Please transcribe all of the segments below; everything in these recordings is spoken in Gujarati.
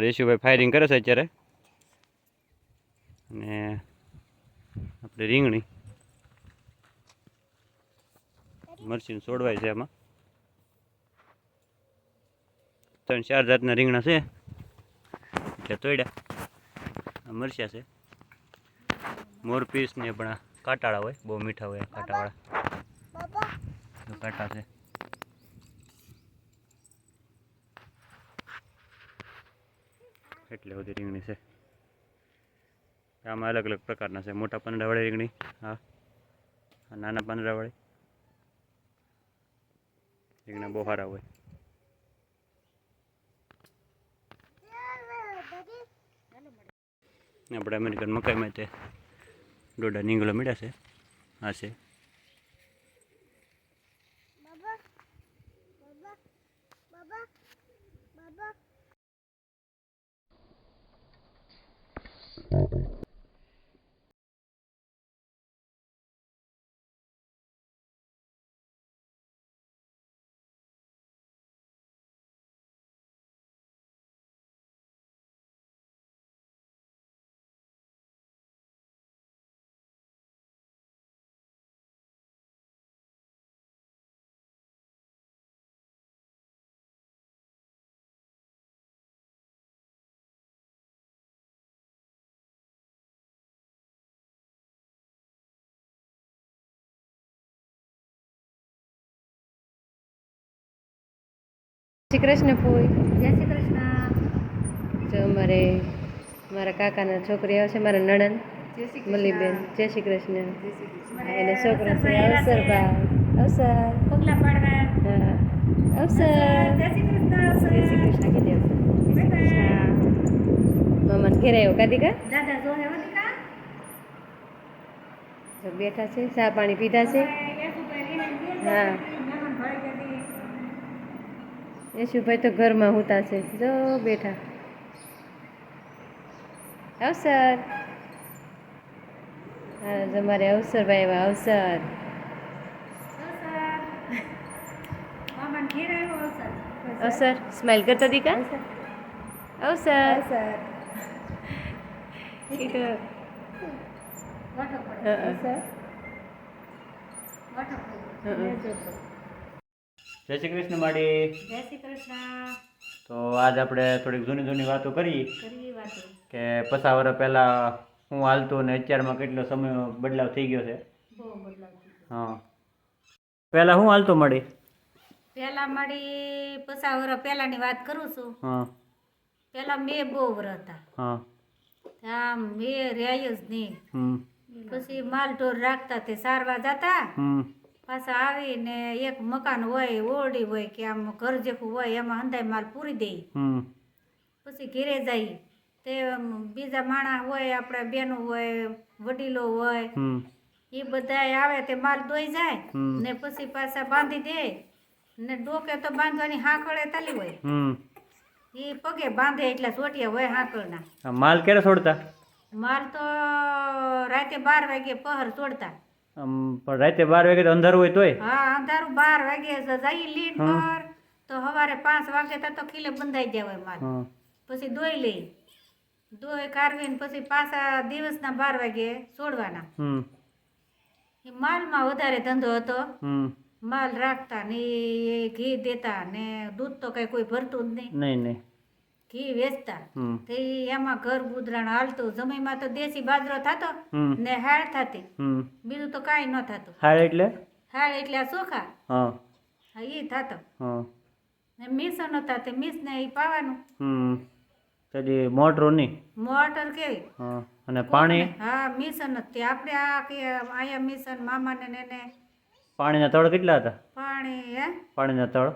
અમારે યશુભાઈ ફાયરિંગ કરે છે અત્યારે. અને આપણે રીંગણી. મરચીને છોડવાય છે એમાં ત્રણ ચાર જાતના રીંગણા છે. એટલે તોડ્યા મરચા છે. મોરપીસ ને પણ કાંટાળા હોય બહુ મીઠા હોય કાંટાવાળા. કાંટા છે. એટલે બધી રીંગણી છે. આમાં અલગ અલગ પ્રકારના છે. મોટા પાંદડાવાળી રીંગણી, હા. નાના પાંદડાવાળી. રીંગણા બહુ સારા હોય. આપણે અમેરિકન મકાઈમાં તે દોઢા નીંગળો મળ્યા છે. હા છે. શ્રી કૃષ્ણ ફૂલ. જય શ્રી કૃષ્ણ જો અમારે મારા કાકાના છોકરી આવશે મારા નણંદ મલ્લીબેન જય શ્રી કૃષ્ણ એને છોકરો છે અવસરભાઈ અવસર પગલા પાડવા. અવસર. જય શ્રી કૃષ્ણ જય શ્રી કૃષ્ણ કીધી મામાને ઘેર આવ્યો કાદીકા દાદા જો હે બેઠા છે ચા પાણી પીધા છે. હા. યશુભાઈ તો ઘરમાં હુતા છે. જો બેઠા. અવસર. હા જો મારે અવસરભાઈ એવા અવસર. અવસર. સ્માઈલ કરતા દીકા? અવસર. ઠીક. જય શ્રી કૃષ્ણ માડી. જય શ્રી કૃષ્ણ. તો આજ આપણે થોડીક જૂની જૂની વાતો કરી. કે પચાસ વર્ષ પહેલાં હું હાલતો ને અત્યારમાં કેટલો સમય બદલાવ થઈ ગયો છે. હા. પહેલાં હું હાલતો મળી પહેલા મળી પસા વર્ષ પહેલાની વાત કરું છું. હા. પહેલા મેં બહુ વર હતા. હા. આમ મેં રહ્યા જ નહીં. હમ. પછી માલ ઢોર રાખતા તે સારવા જતા. હમ. પાછા આવીને એક મકાન હોય ઓરડી હોય કે આમ ઘર જેવું હોય એમાં અંધાય માલ પૂરી દે. હમ. પછી ઘેરે જાય. તે બીજા માણસ હોય આપણા બેનો હોય વડીલો હોય એ બધા આવે તે માલ દોઈ જાય ને પછી પાછા બાંધી દે. ને ડોકે તો બાંધવાની હાંકળે તાલી હોય. હમ. એ પગે બાંધે એટલે ચોટિયા હોય હાંકળના. માલ ક્યારે છોડતા? માલ તો રાતે બાર વાગે પહર તોડતા આમ પણ રાતે બાર વાગે તો અંધારું હોય તોય. હા અંધારું બાર વાગે જઈ લીન પર. તો સવારે પાંચ વાગે તા તો ખીલે બંધાઈ જાય હોય માલ પછી દોઈ લઈ દોઈ કારવીને પછી પાછા દિવસના બાર વાગે છોડવાના એ માલમાં વધારે ધંધો હતો. માલ રાખતા ને ઘી દેતા ને દૂધ તો કઈ કોઈ ભરતું જ નહીં. નહીં નહીં. ઘી વેચતા. તે એમાં ઘર ગુદરાણ હાલતું. જમીનમાં તો દેશી બાજરો થતો ને હાળ થતી. બીજું તો કાંઈ ન થતું. હાળ એટલે? હાળ એટલે આ ચોખા હા. એ થતો. હા. ને મિશન હતા તે મિસને એ પાવાનું. હમ. તેથી મોટરું નહીં મોટર કેવી? હા. અને પાણી? હા મિશન હતી આપણે આ કે આયા મિશન મામાને ને પાણીના તળ કેટલા હતા? પાણી હે? પાણીના તળ?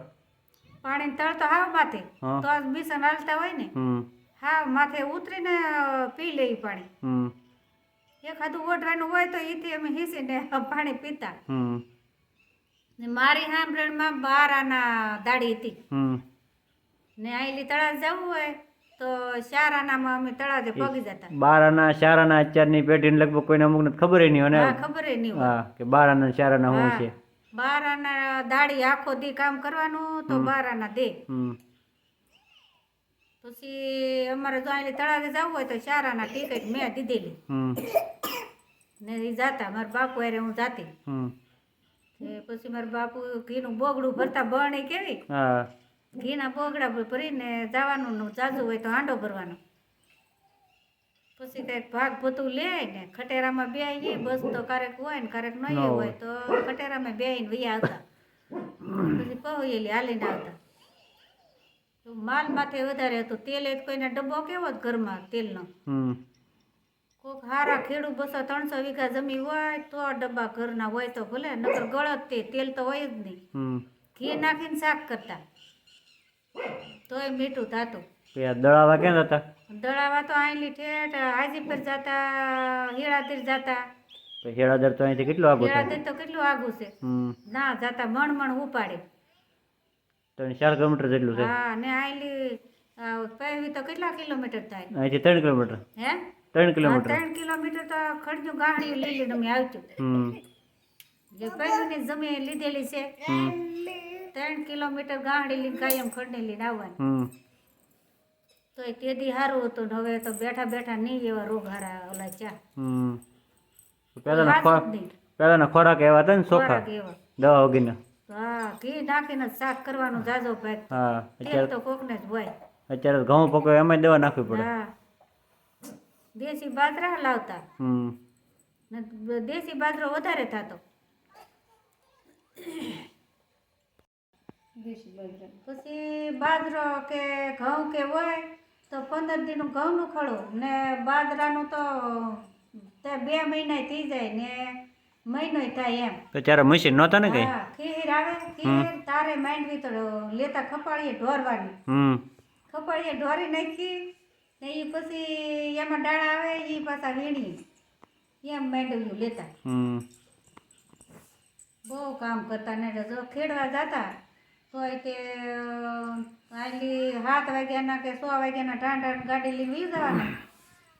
પાણી તળ તો હાવ માથે. હા. તો આ હાલતા હોય ને હમ. હાવ માથે ઉતરીને અ, પી લે ઈ પાણી. હમ. હાથું ઓઢવાનું હોય તો એથી અમે હિસીને પાણી પીતા. હમ. ને મારી સાંભળણમાં બાર આના દાડી હતી. હમ. ને આઈલી તળાવ જવું હોય તો ચાર આનામાં અમે તળાવે પગી જતા. બાર આના ચાર આના અત્યારની પેઢીને લગભગ કોઈને અમુકને ખબર નહીં હા હોય ને ખબર નહીં હોય. હા કે બાર આના ચાર આના શું હા. છે? બાર આના દાડી આખો દી કામ કરવાનું તો બાર આના દે. પછી અમારે જો અહીં તળાવે જવું હોય તો શારાના ટિકિટ મેં દીધેલી. ને એ જાતા મારા બાપુ અરે હું જાતી. પછી મારા બાપુ ઘીનું બોગડું ભરતા બરણી કેવી? ઘીના બોગડા ભરીને જવાનું જાજુ હોય તો હાંડો ભરવાનો. પછી કંઈક ભાગ ભતું લે ને ખટેરામાં બે બસ તો ક્યારેક હોય ને ક્યારેક નહીં હોય. તો ખટેરામાં બેહીને વૈયા આવતા પછી એલી હાલીને આવતા. માલ માથે વધારે હતું. તેલ એક કોઈને ડબ્બો કેવો જ ઘરમાં તેલનો. હમ. કોક હારા ખેડૂત બસો ત્રણસો વીઘા જમી હોય તો ડબ્બા ઘરના હોય તો ભલે નકર ગળત તે તેલ તો હોય જ નહીં. ઘી નાખીને શાક કરતા. તોય મીઠું થતું. એ દળાવા ક્યાં જતા? દળાવા તો આયલી ઠેઠ હાજીપર જાતા હીરાતીર જાતા. તો હેળાદર તો અહીંથી કેટલું આગું થાય? તો કેટલું આગું છે? ના જાતા મણ મણ ઉપાડે. ત્રણ ચાર કિલોમીટર જેટલું છે? હા ને આયલી પહેવી તો કેટલા કિલોમીટર થાય? અહીંથી ત્રણ કિલોમીટર. હે? ત્રણ કિલોમીટર. ત્રણ કિલોમીટર તો ખડજું ગાડી લીલી તમે આવતું હમ. જે પહેવીની જમીન લીધેલી છે. ત્રણ કિલોમીટર ગાડી લઈને કાયમ ખડને લઈને આવવાની. હમ. તો એ તેદી સારું હતું હવે તો બેઠા બેઠા નહીં એવા રોગ હારા ઓલા ચા હમ. પહેલાના. પહેલાના ખોરાક એવા હતા ને ચોખા દવા વગીના હા ઘી નાખીને શાક કરવાનું જાજો ભાઈ. હા અત્યારે તો કોકને જ હોય. અત્યારે ઘઉં પકવે એમાં દવા નાખવી પડે. હા. દેશી બાજરા લાવતા. હમ. દેશી બાજરો વધારે થતો. પછી બાજરો કે ઘઉં કે હોય તો પંદર દિનનું ઘઉંનું ખડું ને બાજરાનું તો તે બે મહિના થઈ જાય ને મહિનો થાય એમ. તો ત્યારે મશીન નહોતા ને કઈ? ખીર આવે ખીર તારે માંડવી તો લેતા ખપાળીએ ઢોરવાની. હમ. ખપાડીએ ઢોરી નાખી ને એ પછી એમાં દાણા આવે એ પાછા વીણી. એમ માંડવ્યું લેતા. હમ. બહુ કામ કરતા ને જો ખેડવા જતા તોય કે આલી સાત વાગ્યાના કે સો વાગ્યાના ઠાંઠા ગાડી લઈને વી જવાના.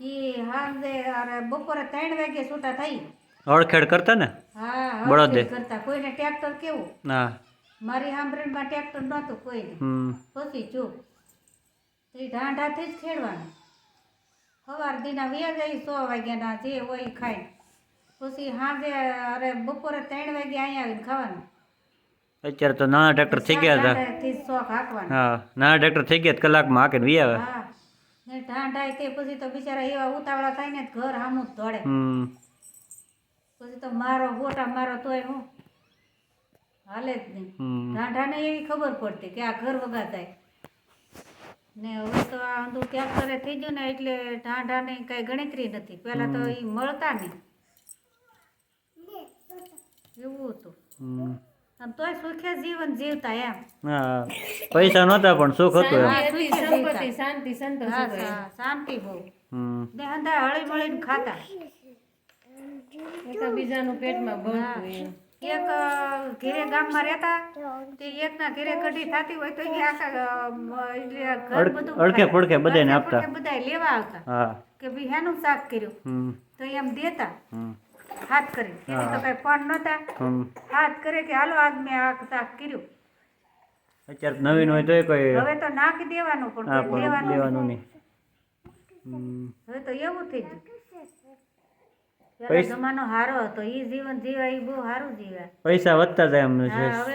એ હાંજે અરે બપોરે ત્રણ વાગે છૂટા થઈ. હળખેડ કરતા ને? હા બળદે. કરતા. કોઈને ટ્રેક્ટર કેવું? ના મારી સાંભળીમાં ટ્રેક્ટર નહોતું કોઈને પછી જો એ ઢાંઢાથી જ ખેડવાનું. સવાર દીના વ્યા જાય સો વાગ્યાના જે હોય ખાય પછી સાંજે અરે બપોરે ત્રણ વાગે અહીંયા આવીને ખાવાનું. અત્યારે તો નાના ટ્રેક્ટર થઈ ગયા હતા. હા નાના ટ્રેક્ટર થઈ ગયા કલાકમાં હાકે વી આવે. ઢાંઢાય તે પછી તો બિચારા એવા ઉતાવળા થાય ને ઘર જ પછી તો મારો ગોટા મારો તોય હું હાલે જ નહીં. ઢાંઢાને એવી ખબર પડતી કે આ ઘર વગા થાય ને હવે તો આ ટ્રેક્ટરે થઈ ગયું ને એટલે ઢાંઢાની કઈ ગણતરી નથી. પેલા તો એ મળતા નહીં. એવું હતું. તોય સુખે જીવન જીવતા એમ. હા પૈસા નહોતા પણ સુખ હતું એમ. શાંતિ સંતોષ શાંતિ બહુ. હમ. ને અંદા હળી મળીને ખાતા બીજાનું પેટમાં. એક ઘેરે ગામમાં રહેતા તે એકના ઘેરે કઢી થતી હોય તો એ આખા ઘર બધું આપતા. પડખે બધાય લેવા આવતા. કે ભાઈ હેનું શાક કર્યું. તો એમ દેતા. હમ. હાથ કરી એને તો કઈ ફોન નતા હાથ કરે કે હાલો આજ મેં આ શાક કર્યું. અત્યારે નવીન હોય તો કોઈ હવે તો નાખી દેવાનું પણ લેવાનું નહીં. હવે તો એવું થઈ ગયું. પૈસા- જમાનો હારો હતો. એ જીવન જીવા એ બહુ સારું જીવ્યા. પૈસા વધતા જાય એમ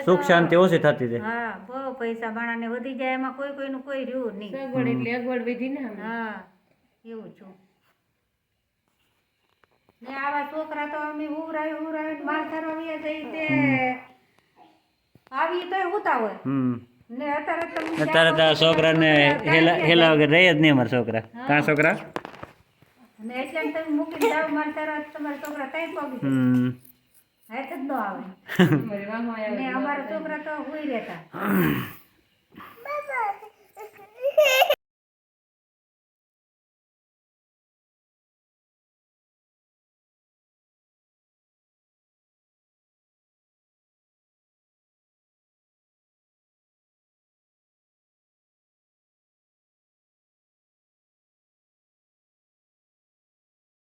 સુખ શાંતિ ઓછી થતી જાય. હા બહુ પૈસા માણાને વધી જાય એમાં કોઈ કોઈનું કોઈ રહ્યું નહીં. સગવડ એટલે અગવડ વિધિ ને હા એવું છું. ને આવા છોકરા તો અમે ઉરાય ઉરાય માથા રવીએ જઈ તે. આવી તો ઉતા હોય. ને અત્યારે તો અત્યારે તો છોકરાને હેલા હેલા વગર રહે જ નહીં અમારા છોકરા. કાં છોકરા? ને એટલે તમે મૂકી જાઓ મારા તારા તમારા છોકરા તઈ પગી હમ. હાથ જ ન આવે. ને અમારા છોકરા તો હુઈ રહેતા.